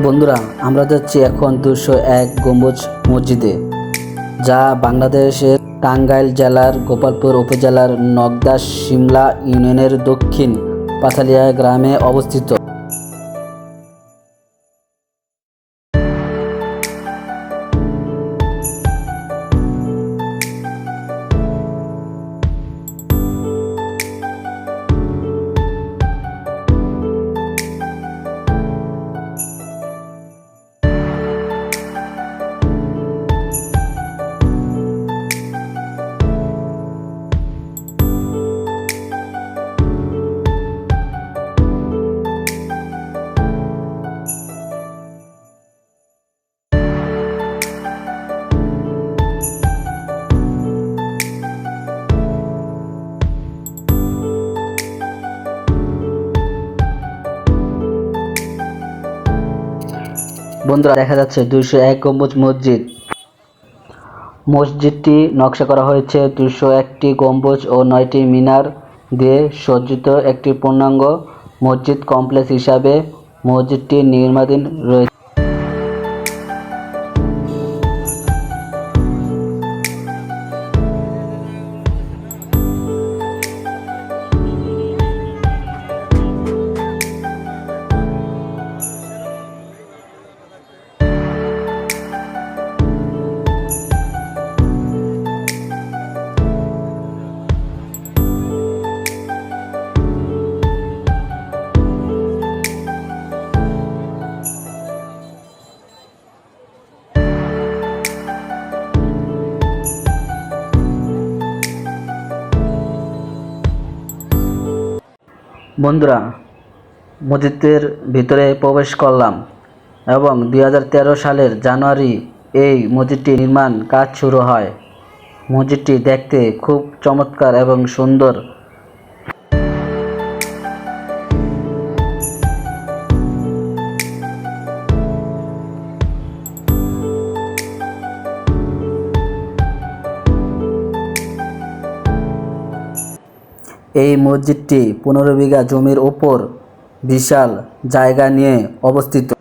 বন্ধুরা, আমরা যাচ্ছি এখন দুশো এক গম্বুজ মসজিদে, যা বাংলাদেশের টাঙ্গাইল জেলার গোপালপুর উপজেলার নগদা সিমলা ইউনিয়নের দক্ষিণ পাথালিয়া গ্রামে অবস্থিত। বন্ধুরা, দেখা যাচ্ছে দুইশো এক গম্বুজ মসজিদ। মসজিদটি নকশা করা হয়েছে দুশো একটি গম্বুজ ও নয়টি মিনার দিয়ে সজ্জিত একটি পূর্ণাঙ্গ মসজিদ কমপ্লেক্স হিসাবে মসজিদটি নির্মাণাধীন রয়েছে। বন্ধুরা, মসজিদের ভিতরে প্রবেশ করলাম এবং দু হাজার তেরো সালের জানুয়ারি এই মসজিদটি নির্মাণ কাজ শুরু হয়। মসজিদটি দেখতে খুব চমৎকার এবং সুন্দর। এই মসজিদটি পনেরো বিঘা জমির ওপর বিশাল জায়গা নিয়ে অবস্থিত।